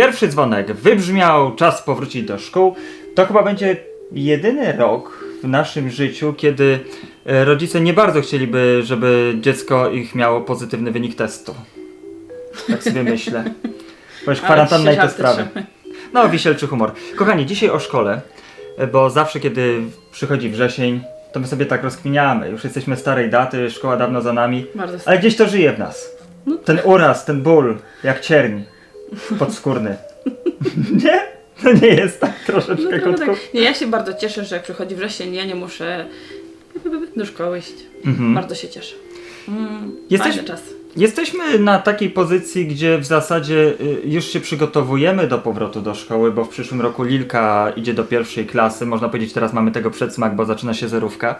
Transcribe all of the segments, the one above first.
Pierwszy dzwonek wybrzmiał, czas powrócić do szkół. To chyba będzie jedyny rok w naszym życiu, kiedy e, rodzice nie bardzo chcieliby, żeby dziecko ich miało pozytywny wynik testu. Tak sobie myślę. Już kwarantanna i te sprawy. No, wisielczy humor. Kochani, dzisiaj o szkole, e, bo zawsze kiedy przychodzi wrzesień, to my sobie tak rozkminiamy. Już jesteśmy starej daty, szkoła dawno za nami, Bardzo ale gdzieś to żyje w nas. No Ten uraz, ten ból, jak cierń podskórny. nie? To nie jest tak No, troszeczkę, trochę kotku? tak. Nie, ja się bardzo cieszę, że jak przychodzi wreszcie, ja nie muszę do szkoły iść. Mhm. Bardzo się cieszę. Mm, Jesteś- czas. Jesteśmy na takiej pozycji, gdzie w zasadzie y, już się przygotowujemy do powrotu do szkoły, bo w przyszłym roku Lilka idzie do pierwszej klasy. Można powiedzieć, teraz mamy tego przedsmak, bo zaczyna się zerówka.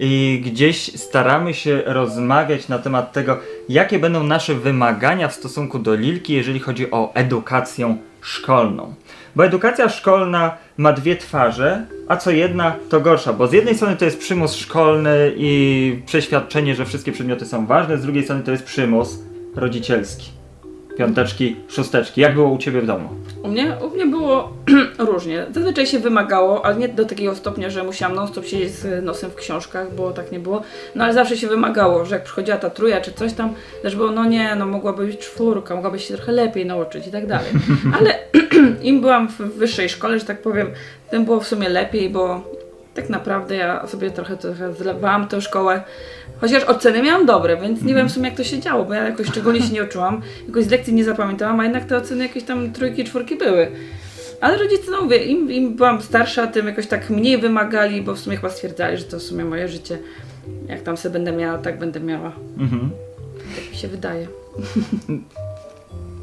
I gdzieś staramy się rozmawiać na temat tego, jakie będą nasze wymagania w stosunku do Lilki, jeżeli chodzi o edukację szkolną. Bo edukacja szkolna ma dwie twarze, a co jedna to gorsza, bo z jednej strony to jest przymus szkolny i przeświadczenie, że wszystkie przedmioty są ważne, z drugiej strony to jest przymus rodzicielski. Piąteczki, szósteczki. Jak było u Ciebie w domu? U mnie, u mnie było różnie. Zazwyczaj się wymagało, ale nie do takiego stopnia, że musiałam non stop siedzieć z nosem w książkach, bo tak nie było. No ale zawsze się wymagało, że jak przychodziła ta truja czy coś tam, też było, no nie, no mogłaby być czwórka, mogłaby się trochę lepiej nauczyć i tak dalej. Ale im byłam w wyższej szkole, że tak powiem, tym było w sumie lepiej, bo tak naprawdę ja sobie trochę, trochę zlewałam tę szkołę. Chociaż oceny miałam dobre, więc nie wiem w sumie jak to się działo, bo ja jakoś szczególnie się nie uczyłam, jakoś z lekcji nie zapamiętałam, a jednak te oceny jakieś tam trójki, czwórki były. Ale rodzice, no mówię, im, im byłam starsza, tym jakoś tak mniej wymagali, bo w sumie chyba stwierdzali, że to w sumie moje życie. Jak tam sobie będę miała, tak będę miała. Mhm. Tak mi się wydaje.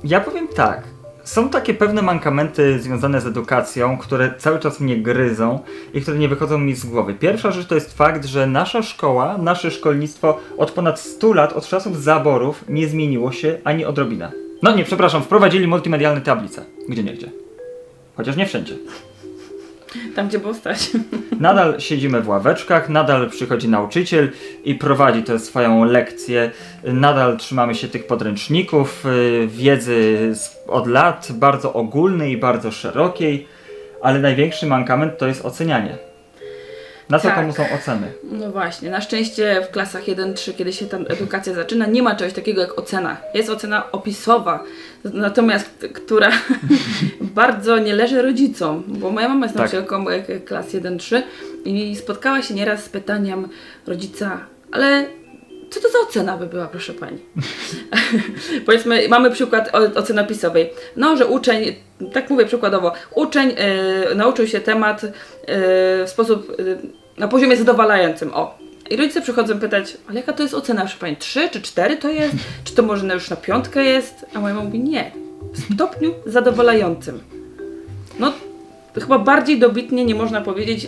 Ja powiem tak. Są takie pewne mankamenty związane z edukacją, które cały czas mnie gryzą i które nie wychodzą mi z głowy. Pierwsza rzecz to jest fakt, że nasza szkoła, nasze szkolnictwo od ponad 100 lat, od czasów zaborów, nie zmieniło się ani odrobinę. No nie, przepraszam, wprowadzili multimedialne tablice. Gdzie nie gdzie. Chociaż nie wszędzie. Tam, gdzie było stać. Nadal siedzimy w ławeczkach, nadal przychodzi nauczyciel i prowadzi tę swoją lekcję. Nadal trzymamy się tych podręczników, y, wiedzy od lat, bardzo ogólnej i bardzo szerokiej, ale największy mankament to jest ocenianie. Na co Tak. komu są oceny? No właśnie, na szczęście w klasach 1-3, kiedy się ta edukacja zaczyna, nie ma czegoś takiego jak ocena. Jest ocena opisowa, natomiast która bardzo nie leży rodzicom, bo moja mama jest Tak. nauczycielką e, klas 1-3 i spotkała się nieraz z pytaniem rodzica, ale co to za ocena by była, proszę pani? Powiedzmy, mamy przykład o- oceny opisowej. No, że uczeń, tak mówię przykładowo, uczeń e, nauczył się temat e, w sposób e, na poziomie zadowalającym. O. I rodzice przychodzą pytać, ale jaka to jest ocena, proszę pani? Trzy czy cztery to jest? Czy to może już na piątkę jest? A moja mama mówi, nie. W stopniu zadowalającym. No, chyba bardziej dobitnie nie można powiedzieć,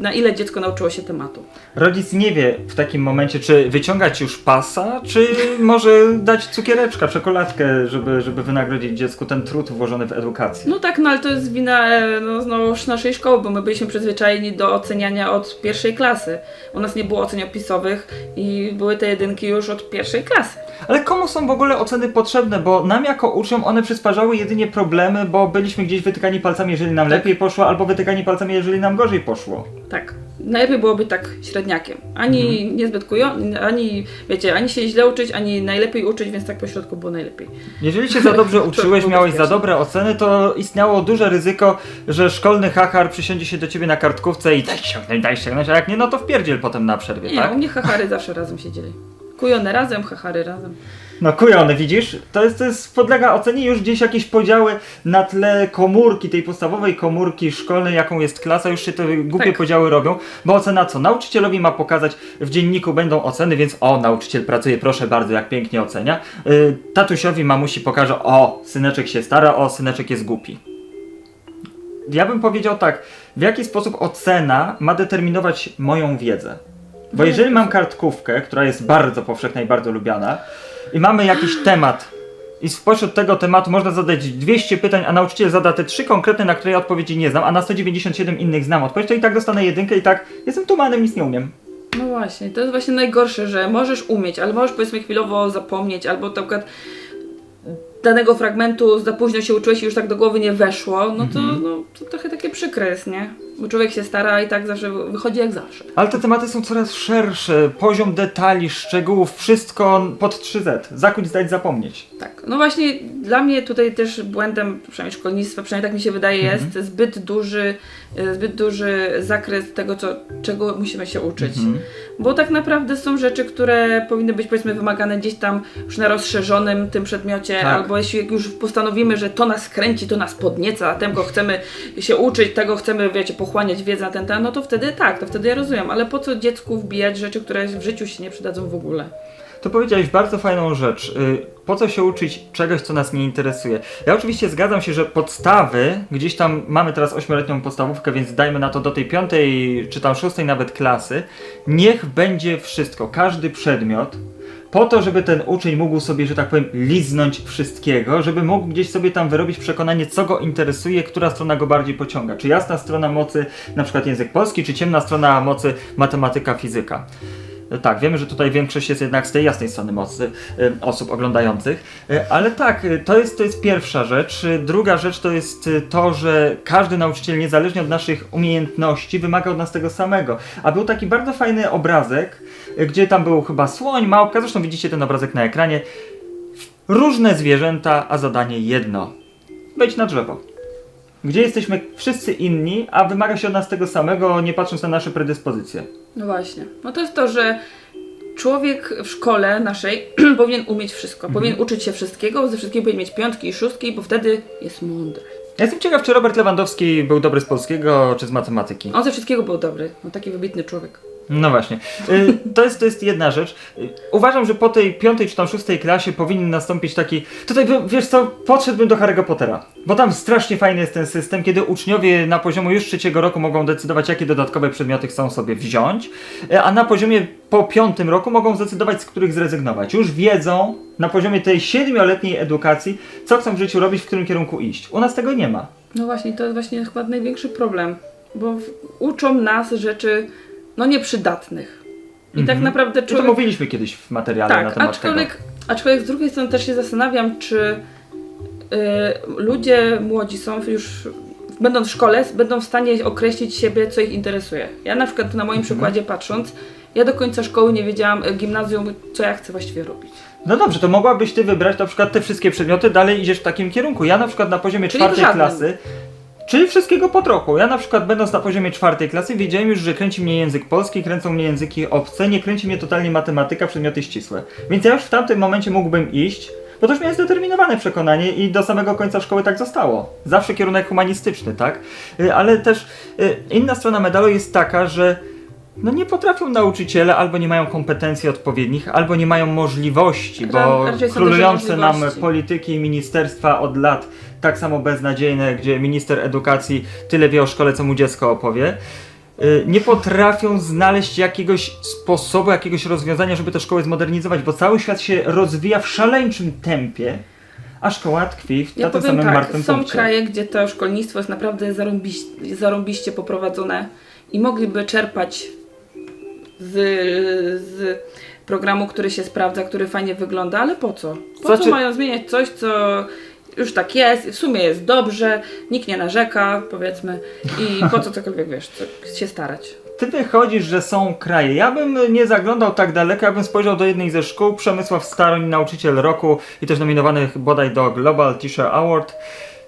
na ile dziecko nauczyło się tematu. Rodzic nie wie w takim momencie, czy wyciągać już pasa, czy może dać cukiereczka, czekoladkę, żeby, żeby wynagrodzić dziecku ten trud włożony w edukację. No tak, no ale to jest wina e, no, znowuż naszej szkoły, bo my byliśmy przyzwyczajeni do oceniania od pierwszej klasy. U nas nie było ocen opisowych i były te jedynki już od pierwszej klasy. Ale komu są w ogóle oceny potrzebne? Bo nam jako uczniom one przysparzały jedynie problemy, bo byliśmy gdzieś wytykani palcami, jeżeli nam Tak. lepiej poszło, albo wytykani palcami, jeżeli nam gorzej poszło. Tak. Najlepiej byłoby tak średniakiem. Ani Mhm. niezbyt kujo, ani wiecie, ani się źle uczyć, ani najlepiej uczyć, więc tak po środku było najlepiej. Jeżeli się za dobrze uczyłeś, miałeś za dobre oceny, to istniało duże ryzyko, że szkolny hachar przysiądzie się do ciebie na kartkówce i daj ściągnąć, daj ściągnąć, a jak nie, no to wpierdziel potem na przerwie, Nie, tak? u mnie hachary zawsze razem siedzieli. Kujone razem, hachary razem. No kujony, widzisz? To jest, to jest podlega ocenie już gdzieś jakieś podziały na tle komórki, tej podstawowej komórki szkolnej, jaką jest klasa, już się te głupie Tak. podziały robią, bo ocena co? Nauczycielowi ma pokazać, w dzienniku będą oceny, więc o, nauczyciel pracuje, proszę bardzo, jak pięknie ocenia. Yy, tatusiowi mamusi pokaże, o, syneczek się stara, o, syneczek jest głupi. Ja bym powiedział tak, w jaki sposób ocena ma determinować moją wiedzę? Bo No, jeżeli mam kartkówkę, która jest bardzo powszechna i bardzo lubiana, i mamy jakiś temat, i spośród tego tematu można zadać 200 pytań, a nauczyciel zada te trzy konkretne, na które ja odpowiedzi nie znam, a na 197 innych znam odpowiedź, to i tak dostanę jedynkę i tak jestem tumanem, nic nie umiem. No właśnie, to jest właśnie najgorsze, że możesz umieć, ale możesz powiedzmy chwilowo zapomnieć, albo na przykład danego fragmentu za późno się uczyłeś i już tak do głowy nie weszło, no to, Mhm. no, to trochę takie przykre jest, nie? Bo człowiek się stara i tak zawsze wychodzi jak zawsze. Ale te tematy są coraz szersze, poziom detali, szczegółów, wszystko pod 3Z. Zakuć, zdać, zapomnieć. Tak, no właśnie dla mnie tutaj też błędem, przynajmniej szkolnictwa, przynajmniej tak mi się wydaje, jest zbyt duży, e, zbyt duży zakres tego, co, czego musimy się uczyć. Bo tak naprawdę są rzeczy, które powinny być powiedzmy wymagane gdzieś tam już na rozszerzonym tym przedmiocie, Tak. albo jeśli już postanowimy, że to nas kręci, to nas podnieca, a tego chcemy się uczyć, tego chcemy, wiecie, pochłaniać wiedzę na ten temat, no to wtedy tak, to wtedy ja rozumiem, ale po co dziecku wbijać rzeczy, które w życiu się nie przydadzą w ogóle? To powiedziałeś bardzo fajną rzecz. Y, Po co się uczyć czegoś, co nas nie interesuje? Ja oczywiście zgadzam się, że podstawy, gdzieś tam mamy teraz ośmioletnią podstawówkę, więc dajmy na to do tej piątej, czy tam szóstej nawet klasy. Niech będzie wszystko, każdy przedmiot, po to, żeby ten uczeń mógł sobie, że tak powiem, liznąć wszystkiego, żeby mógł gdzieś sobie tam wyrobić przekonanie, co go interesuje, która strona go bardziej pociąga. Czy jasna strona mocy, na przykład język polski, czy ciemna strona mocy, matematyka, fizyka. Tak, wiemy, że tutaj większość jest jednak z tej jasnej strony mocy y, osób oglądających, Y, ale tak, y, to jest, to jest pierwsza rzecz. Druga rzecz to jest to, że każdy nauczyciel, niezależnie od naszych umiejętności, wymaga od nas tego samego. A był taki bardzo fajny obrazek, gdzie tam był chyba słoń, małpka, zresztą widzicie ten obrazek na ekranie. Różne zwierzęta, a zadanie jedno. Wejdź na drzewo. Gdzie jesteśmy wszyscy inni, a wymaga się od nas tego samego, nie patrząc na nasze predyspozycje. No właśnie. No to jest to, że człowiek w szkole naszej powinien umieć wszystko. Powinien uczyć się wszystkiego, ze wszystkiego powinien mieć piątki i szóstki, bo wtedy jest mądry. Ja jestem ciekaw, czy Robert Lewandowski był dobry z polskiego, czy z matematyki. On ze wszystkiego był dobry. No taki wybitny człowiek. No właśnie. Y, To jest, to jest jedna rzecz. Y, Uważam, że po tej piątej czy tam szóstej klasie powinien nastąpić taki. Tutaj wiesz co, podszedłbym do Harry'ego Pottera. Bo tam strasznie fajny jest ten system, kiedy uczniowie na poziomu już trzeciego roku mogą decydować, jakie dodatkowe przedmioty chcą sobie wziąć, y, a na poziomie po piątym roku mogą zdecydować, z których zrezygnować. Już wiedzą na poziomie tej siedmioletniej edukacji, co chcą w życiu robić, w którym kierunku iść. U nas tego nie ma. No właśnie, to jest właśnie chyba największy problem. Bo uczą nas rzeczy, no nieprzydatnych. I tak naprawdę I to człowiek... mówiliśmy kiedyś w materiale na Tak, temat aczkolwiek, aczkolwiek z drugiej strony też się zastanawiam, czy y, ludzie młodzi są już, będąc w szkole, będą w stanie określić siebie, co ich interesuje. Ja na przykład na moim przykładzie patrząc, ja do końca szkoły nie wiedziałam, y, gimnazjum, co ja chcę właściwie robić. No dobrze, to mogłabyś ty wybrać na przykład te wszystkie przedmioty, dalej idziesz w takim kierunku. Ja na przykład na poziomie Czyli czwartej klasy, czyli wszystkiego po trochu. Ja na przykład będąc na poziomie czwartej klasy wiedziałem już, że kręci mnie język polski, kręcą mnie języki obce, nie kręci mnie totalnie matematyka, przedmioty ścisłe. Więc ja już w tamtym momencie mógłbym iść, bo to już miałem zdeterminowane przekonanie i do samego końca szkoły tak zostało. Zawsze kierunek humanistyczny, tak? Y, Ale też y, inna strona medalu jest taka, że no nie potrafią nauczyciele, albo nie mają kompetencji odpowiednich, albo nie mają możliwości, bo Ra- raczej są królujące duże nam możliwości. polityki i ministerstwa od lat tak samo beznadziejne, gdzie minister edukacji tyle wie o szkole, co mu dziecko opowie, y, nie potrafią znaleźć jakiegoś sposobu, jakiegoś rozwiązania, żeby te szkoły zmodernizować, bo cały świat się rozwija w szaleńczym tempie, a szkoła tkwi w Ja na tym powiem samym tak, martwym są punkcie. kraje, gdzie to szkolnictwo jest naprawdę zarąbiście, zarąbiście poprowadzone i mogliby czerpać z, z programu, który się sprawdza, który fajnie wygląda, ale po co? Po Znaczy- co mają zmieniać coś, co już tak jest, w sumie jest dobrze, nikt nie narzeka, powiedzmy, i po co cokolwiek, wiesz, co, się starać. Ty wychodzisz, że są kraje. Ja bym nie zaglądał tak daleko, ja bym spojrzał do jednej ze szkół, Przemysław Staroń, nauczyciel roku i też nominowany bodaj do Global Teacher Award.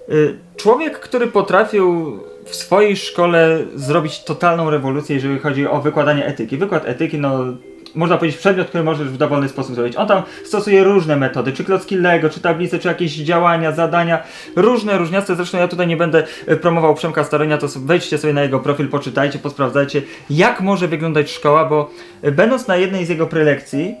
Y, Człowiek, który potrafił w swojej szkole zrobić totalną rewolucję, jeżeli chodzi o wykładanie etyki. Wykład etyki, no można powiedzieć przedmiot, który możesz w dowolny sposób zrobić. On tam stosuje różne metody, czy klocki Lego, czy tablice, czy jakieś działania, zadania, różne, różniaste. Zresztą ja tutaj nie będę e, promował Przemka Staronia, to wejdźcie sobie na jego profil, poczytajcie, posprawdzajcie, jak może wyglądać szkoła, bo e, będąc na jednej z jego prelekcji,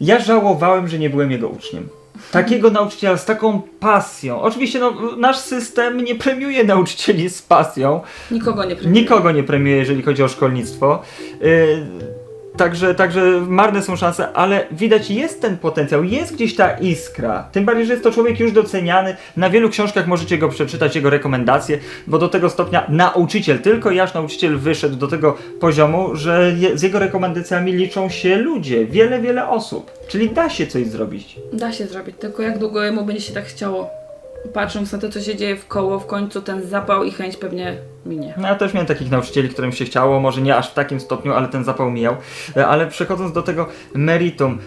ja żałowałem, że nie byłem jego uczniem. Takiego nauczyciela z taką pasją. Oczywiście no, nasz system nie premiuje nauczycieli z pasją, Nikogo nie premiuje. Nikogo nie premiuje, jeżeli chodzi o szkolnictwo. Yy, Także, także marne są szanse, ale widać jest ten potencjał, jest gdzieś ta iskra. Tym bardziej, że jest to człowiek już doceniany. Na wielu książkach możecie go przeczytać, jego rekomendacje, bo do tego stopnia nauczyciel, tylko jaż nauczyciel wyszedł do tego poziomu, że je, z jego rekomendacjami liczą się ludzie, wiele, wiele osób. Czyli da się coś zrobić. Da się zrobić, tylko jak długo jemu będzie się tak chciało. Patrząc na to, co się dzieje w koło, w końcu ten zapał i chęć pewnie minie. No ja też miałem takich nauczycieli, którym się chciało, może nie aż w takim stopniu, ale ten zapał mijał. E, Ale przechodząc do tego meritum,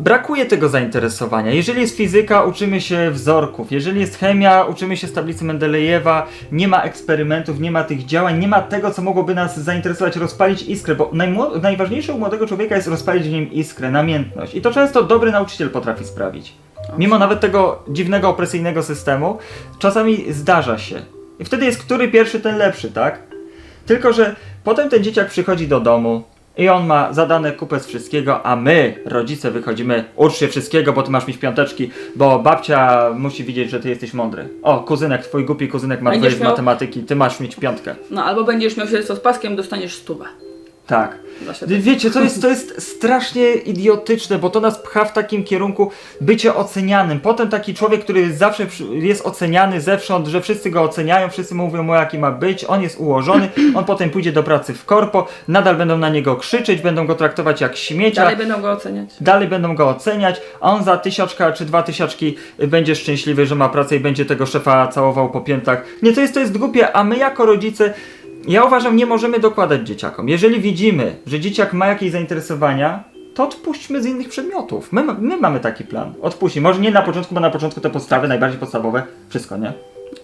brakuje tego zainteresowania. Jeżeli jest fizyka, uczymy się wzorków. Jeżeli jest chemia, uczymy się z tablicy Mendelejewa. Nie ma eksperymentów, nie ma tych działań, nie ma tego, co mogłoby nas zainteresować, rozpalić iskrę, bo najważniejsze u młodego człowieka jest rozpalić w nim iskrę, namiętność. I to często dobry nauczyciel potrafi sprawić. Mimo nawet tego dziwnego, opresyjnego systemu, czasami zdarza się. I wtedy jest który pierwszy, ten lepszy, tak? Tylko, że potem ten dzieciak przychodzi do domu i on ma zadane kupę z wszystkiego, a my, rodzice, wychodzimy, ucz się wszystkiego, bo ty masz mieć piąteczki, bo babcia musi widzieć, że ty jesteś mądry. O, kuzynek, twój głupi kuzynek ma Będziesz dwoje z miał- matematyki, ty masz mieć piątkę. No albo będziesz miał śledztwo z paskiem, dostaniesz stówę. Tak. Wie- Wiecie, to jest, to jest strasznie idiotyczne, bo to nas pcha w takim kierunku bycie ocenianym. Potem taki człowiek, który zawsze jest oceniany zewsząd, że wszyscy go oceniają, wszyscy mówią mu jaki ma być, on jest ułożony, on potem pójdzie do pracy w korpo, nadal będą na niego krzyczeć, będą go traktować jak śmiecia. Dalej będą go oceniać. Dalej będą go oceniać, a on za tysiączka czy dwa tysiączki będzie szczęśliwy, że ma pracę i będzie tego szefa całował po piętach. Nie, to jest, to jest głupie, a my jako rodzice, ja uważam, nie możemy dokładać dzieciakom. Jeżeli widzimy, że dzieciak ma jakieś zainteresowania, to odpuśćmy z innych przedmiotów. My, my mamy taki plan. Odpuśćmy. Może nie na początku, bo na początku te podstawy, najbardziej podstawowe, wszystko, nie?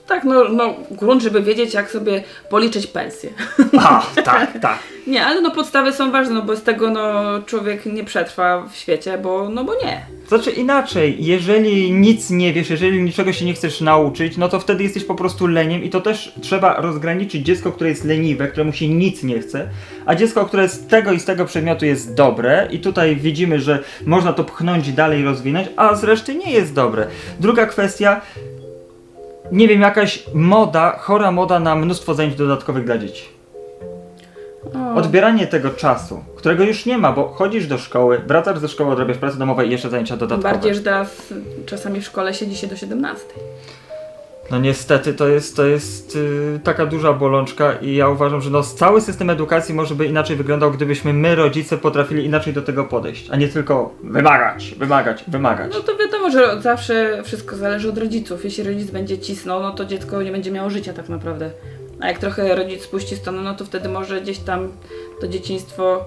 Tak, no, no grunt, żeby wiedzieć, jak sobie policzyć pensję. A, tak, tak. Nie, ale no podstawy są ważne, no bo z tego no człowiek nie przetrwa w świecie, bo no bo nie. Znaczy inaczej, jeżeli nic nie wiesz, jeżeli niczego się nie chcesz nauczyć, no to wtedy jesteś po prostu leniem i to też trzeba rozgraniczyć dziecko, które jest leniwe, któremu się nic nie chce, a dziecko, które z tego i z tego przedmiotu jest dobre i tutaj widzimy, że można to pchnąć dalej rozwinąć, a z reszty nie jest dobre. Druga kwestia, nie wiem, jakaś moda, chora moda na mnóstwo zajęć dodatkowych dla dzieci. O, Odbieranie tego czasu, którego już nie ma, bo chodzisz do szkoły, wracasz ze szkoły, odrabiasz pracę domową i jeszcze zajęcia dodatkowe. bardziej, że teraz czasami w szkole siedzi się do 17. No niestety to jest, to jest yy, taka duża bolączka i ja uważam, że no, cały system edukacji może by inaczej wyglądał, gdybyśmy my, rodzice, potrafili inaczej do tego podejść, a nie tylko wymagać, wymagać, wymagać. No to wiadomo, że zawsze wszystko zależy od rodziców. Jeśli rodzic będzie cisnął, no to dziecko nie będzie miało życia tak naprawdę. A jak trochę rodzic spuści stronę, no to wtedy może gdzieś tam to dzieciństwo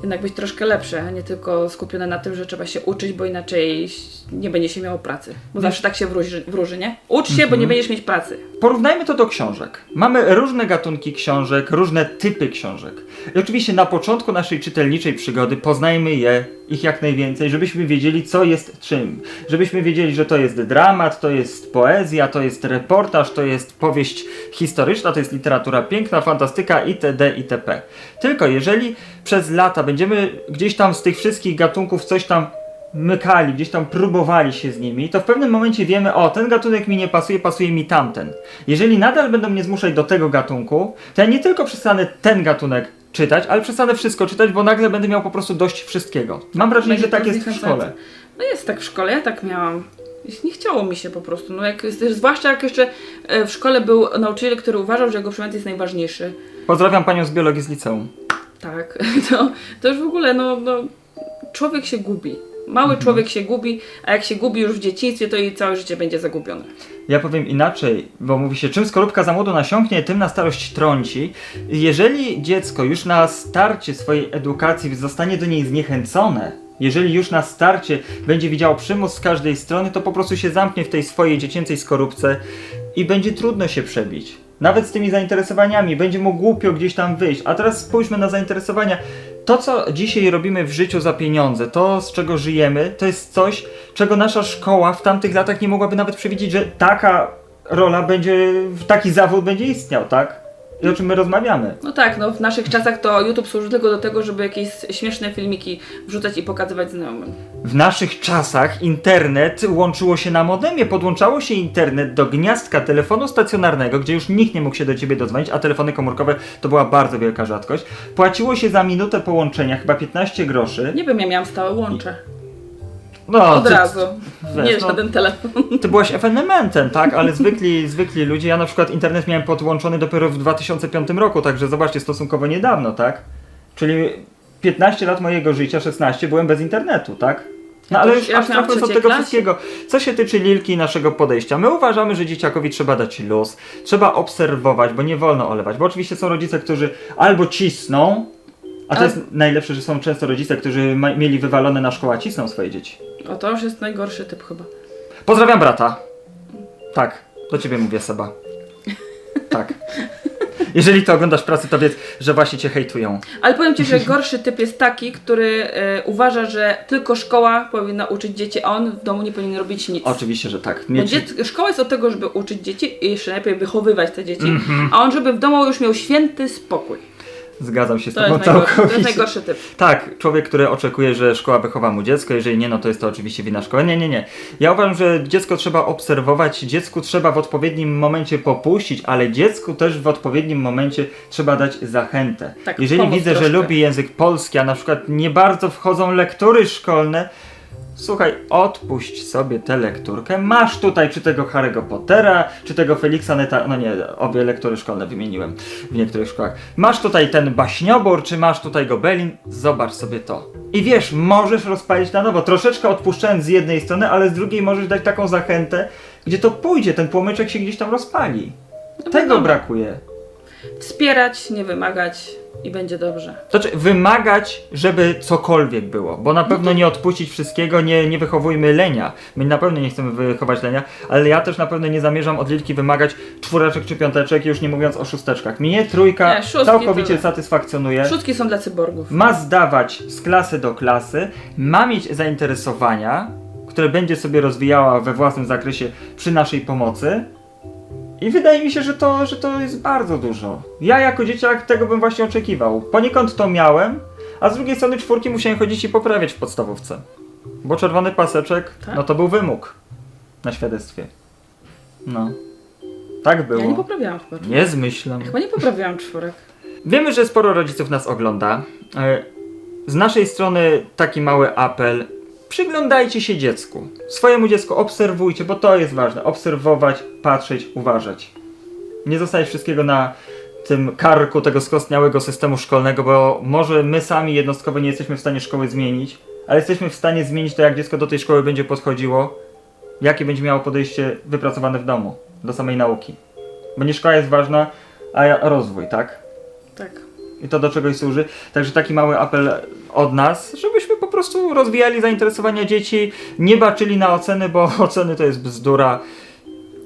jednak być troszkę lepsze, a nie tylko skupione na tym, że trzeba się uczyć, bo inaczej nie będzie się miało pracy. Bo zawsze tak się wróży, wróży nie? Ucz się, bo nie będziesz mieć pracy. Porównajmy to do książek. Mamy różne gatunki książek, różne typy książek. I oczywiście na początku naszej czytelniczej przygody poznajmy je, ich jak najwięcej, żebyśmy wiedzieli, co jest czym. Żebyśmy wiedzieli, że to jest dramat, to jest poezja, to jest reportaż, to jest powieść historyczna, to jest literatura piękna, fantastyka itd. itp. Tylko jeżeli przez lata będziemy gdzieś tam z tych wszystkich gatunków coś tam mykali, gdzieś tam próbowali się z nimi, to w pewnym momencie wiemy, o, ten gatunek mi nie pasuje, pasuje mi tamten. Jeżeli nadal będą mnie zmuszać do tego gatunku, to ja nie tylko przestanę ten gatunek czytać, ale przestanę wszystko czytać, bo nagle będę miał po prostu dość wszystkiego. Mam wrażenie, Będzie że tak jest w szkole. No jest tak w szkole, ja tak miałam. Nie chciało mi się po prostu. No jak, zwłaszcza jak jeszcze e, w szkole był nauczyciel, który uważał, że jego przedmiot jest najważniejszy. Pozdrawiam panią z biologii z liceum. Tak, to, to już w ogóle, no, no człowiek się gubi. Mały Mhm. człowiek się gubi, a jak się gubi już w dzieciństwie, to i całe życie będzie zagubione. Ja powiem inaczej, bo mówi się, czym skorupka za młodu nasiąknie, tym na starość trąci. Jeżeli dziecko już na starcie swojej edukacji zostanie do niej zniechęcone, jeżeli już na starcie będzie widziało przymus z każdej strony, to po prostu się zamknie w tej swojej dziecięcej skorupce i będzie trudno się przebić. Nawet z tymi zainteresowaniami, będzie mu głupio gdzieś tam wyjść. A teraz spójrzmy na zainteresowania. To, co dzisiaj robimy w życiu za pieniądze, to z czego żyjemy, to jest coś, czego nasza szkoła w tamtych latach nie mogłaby nawet przewidzieć, że taka rola będzie, taki zawód będzie istniał, tak? I o czym my rozmawiamy. No tak, no w naszych czasach to YouTube służy tylko do tego, żeby jakieś śmieszne filmiki wrzucać i pokazywać znajomym. W naszych czasach internet łączyło się na modemie, podłączało się internet do gniazdka telefonu stacjonarnego, gdzie już nikt nie mógł się do ciebie dodzwonić, a telefony komórkowe to była bardzo wielka rzadkość. Płaciło się za minutę połączenia chyba 15 groszy. Nie wiem, ja miałam stałe łącze. No, Od ty, razu. wiesz, Nie no. żaden telefon. ty byłaś ewenementem, tak? Ale zwykli, zwykli ludzie, ja na przykład internet miałem podłączony dopiero w 2005 roku, także zobaczcie, stosunkowo niedawno, tak? Czyli 15 lat mojego życia, 16, byłem bez internetu, tak? No ale już ja abstrahując od tego klasie. wszystkiego, co się tyczy Lilki i naszego podejścia, my uważamy, że dzieciakowi trzeba dać luz, trzeba obserwować, bo nie wolno olewać, bo oczywiście są rodzice, którzy albo cisną, a to A- jest najlepsze, że są często rodzice, którzy ma- mieli wywalone na szkołę, a cisną swoje dzieci. O, to już jest najgorszy typ chyba. Pozdrawiam brata. Tak, do ciebie mówię Seba. Tak. Jeżeli to oglądasz pracy, to wiedz, że właśnie cię hejtują. Ale powiem Ci, że gorszy typ jest taki, który e, uważa, że tylko szkoła powinna uczyć dzieci, a on w domu nie powinien robić nic. Oczywiście, że tak. Bo Mieć... dziec- szkoła jest od tego, żeby uczyć dzieci i jeszcze najlepiej wychowywać te dzieci, Mhm. a on żeby w domu już miał święty spokój. Zgadzam się z To tobą najgorszy, to jest całkowicie. najgorszy typ. Tak, człowiek, który oczekuje, że szkoła wychowa mu dziecko, jeżeli nie, no to jest to oczywiście wina szkoły. Nie, nie, nie. Ja uważam, że dziecko trzeba obserwować, dziecku trzeba w odpowiednim momencie popuścić, ale dziecku też w odpowiednim momencie trzeba dać zachętę. Tak, jeżeli widzę, że troszkę. lubi język polski, a na przykład nie bardzo wchodzą lektury szkolne, Słuchaj, odpuść sobie tę lekturkę. Masz tutaj czy tego Harry'ego Pottera, czy tego Felixa Neta. No nie, obie lektury szkolne wymieniłem w niektórych szkołach. Masz tutaj ten baśniobór, czy masz tutaj Gobelin. Zobacz sobie to. I wiesz, możesz rozpalić na nowo. Troszeczkę odpuszczając z jednej strony, ale z drugiej możesz dać taką zachętę, gdzie to pójdzie, ten płomyczek się gdzieś tam rozpali. Tego wiadomo. brakuje. Wspierać, nie wymagać i będzie dobrze. Znaczy, wymagać, żeby cokolwiek było, bo na pewno nie odpuścić wszystkiego, nie, nie wychowujmy lenia. My na pewno nie chcemy wychować lenia, ale ja też na pewno nie zamierzam od Lilki wymagać czwóreczek czy piąteczek, już nie mówiąc o szósteczkach. Mnie trójka Nie, szóstki całkowicie to- satysfakcjonuje. Szóstki są dla cyborgów. Ma zdawać z klasy do klasy, ma mieć zainteresowania, które będzie sobie rozwijała we własnym zakresie przy naszej pomocy. I wydaje mi się, że to, że to jest bardzo dużo. Ja jako dzieciak tego bym właśnie oczekiwał. Poniekąd to miałem, a z drugiej strony czwórki musiałem chodzić i poprawiać w podstawówce. Bo czerwony paseczek, Tak? no to był wymóg na świadectwie. No. Tak było. Ja nie poprawiałam chyba. nie zmyślam. Chyba nie poprawiałam czwórek. Wiemy, że sporo rodziców nas ogląda. E, Z naszej strony taki mały apel. Przyglądajcie się dziecku. Swojemu dziecku obserwujcie, bo to jest ważne. Obserwować, patrzeć, uważać. Nie zostawiać wszystkiego na tym karku tego skostniałego systemu szkolnego, bo może my sami jednostkowo nie jesteśmy w stanie szkoły zmienić, ale jesteśmy w stanie zmienić to, jak dziecko do tej szkoły będzie podchodziło, jakie będzie miało podejście wypracowane w domu do samej nauki. Bo nie szkoła jest ważna, a rozwój, tak? Tak. i to do czegoś służy. Także taki mały apel od nas, żebyśmy prostu rozwijali zainteresowania dzieci, nie baczyli na oceny, bo oceny to jest bzdura.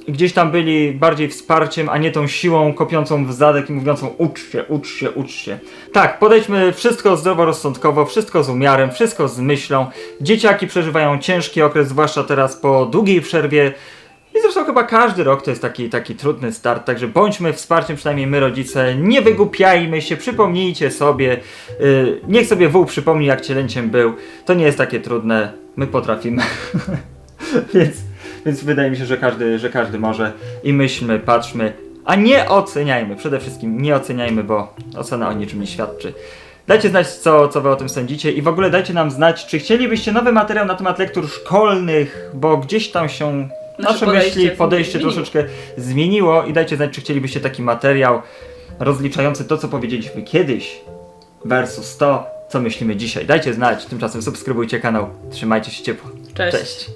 Gdzieś tam byli bardziej wsparciem, a nie tą siłą kopiącą w zadek i mówiącą ucz się, ucz się, ucz się. Tak, podejdźmy wszystko zdroworozsądkowo, wszystko z umiarem, wszystko z myślą. Dzieciaki przeżywają ciężki okres, zwłaszcza teraz po długiej przerwie. I zresztą chyba każdy rok to jest taki, taki trudny start, także bądźmy wsparciem, przynajmniej my rodzice, nie wygłupiajmy się, przypomnijcie sobie, yy, niech sobie wół przypomni jak cielęciem był, to nie jest takie trudne, my potrafimy, więc, więc wydaje mi się, że każdy, że każdy może. I myślmy, patrzmy, a nie oceniajmy, przede wszystkim nie oceniajmy, bo ocena o niczym nie świadczy. Dajcie znać, co, co wy o tym sądzicie. I w ogóle dajcie nam znać, czy chcielibyście nowy materiał na temat lektur szkolnych, bo gdzieś tam się Nasze nasze podejście myśli, podejście zmieniło. troszeczkę zmieniło i dajcie znać, czy chcielibyście taki materiał rozliczający to, co powiedzieliśmy kiedyś versus to, co myślimy dzisiaj. Dajcie znać, tymczasem subskrybujcie kanał, trzymajcie się ciepło. Cześć. Cześć.